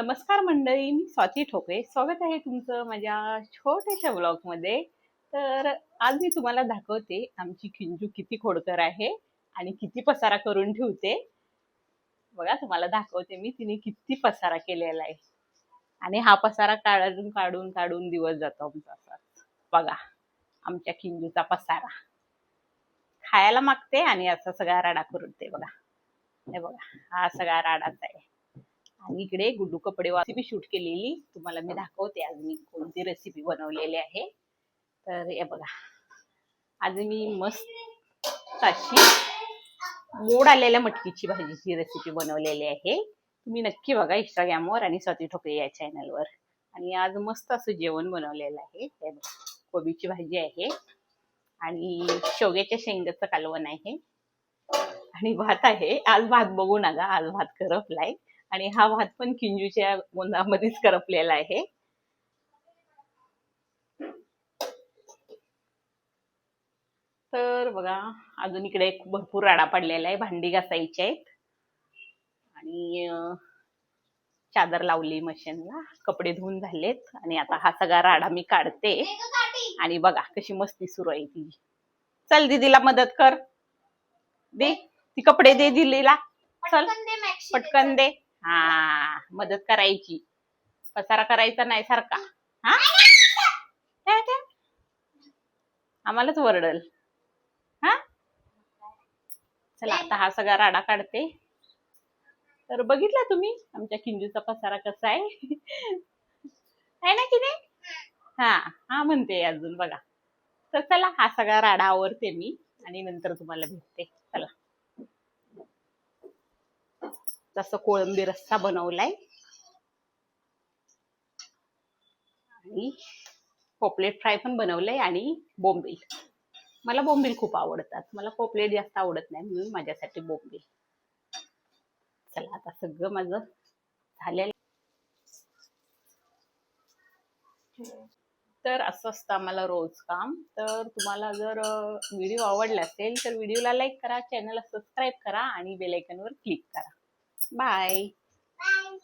नमस्कार मंडळी मी स्वाती ठोके स्वागत आहे तुमचं माझ्या छोट्याशा ब्लॉगमध्ये. तर आज मी तुम्हाला दाखवते आमची खिंजू किती खोडकर आहे आणि किती पसारा करून ठेवते. बघा तुम्हाला दाखवते मी तिने किती पसारा केलेला आहे. आणि हा पसारा काढून काढून काढून दिवस जातो आमचा असाच बघा आमच्या खिंजूचा पसारा. खायला मागते आणि असा सगळा राडा करून ते बघा. हे बघा हा सगळा राडाच आहे. आणि इकडे गुड्डू कपडे रेसिपी शूट केलेली. तुम्हाला मी दाखवते आज मी कोणती रेसिपी बनवलेली आहे. तर हे बघा. आज मी मस्त अशी मोड आलेल्या मटकीची भाजीची रेसिपी बनवलेली आहे. तुम्ही नक्की बघा इंस्टाग्रामवर आणि स्वाती ठोकरे या चॅनलवर आणि आज मस्त असं जेवण बनवलेलं आहे. हे बघा. कोबीची भाजी आहे. आणि शेवग्याच्या शेंगाचं कालवण आहे. आणि भात आहे. आज भात बघू नका. आज भात करपलाय आणि हा भात पण किंजूच्या गोंदामध्येच करपलेला आहे. तर बघा अजून इकडे भरपूर राडा पडलेला आहे भांडी घासायची आहेत. आणि चादर लावली मशीनला कपडे धुवून झालेत. आणि आता हा सगळा राडा मी काढते. आणि बघा कशी मस्ती सुरू आहे ती. चल दीदीला मदत कर. दे ती कपडे दे दिलीला चल पटकन दे. हा मदत करायची. पसारा करायचा नाही सारखा. हा? काय आम्हालाच वरडल. हा? चला आता हा सगळा राडा काढते. तर बघितला तुम्ही आमच्या किंजूचा पसारा कसा आहे? आहे ना की नाही? हा हा म्हणते अजून बघा. तर चला हा सगळा राडा आवरते मी आणि नंतर तुम्हाला भेटते. चला. तसं कोळंबी रस्सा बनवलाय. आणि पोपलेट फ्राय पण बनवलंय आणि बोंबील. मला बोंबील खूप आवडतात. मला पोपलेट जास्त आवडत नाही म्हणून माझ्यासाठी बोंबील. चला आता सगळं माझं झालेलं. तर असं असतं आम्हाला रोज काम. तर तुम्हाला जर व्हिडिओ आवडला असेल तर व्हिडिओला लाईक करा चॅनलला सबस्क्राईब करा आणि बेलायकनवर क्लिक करा. Bye. Bye.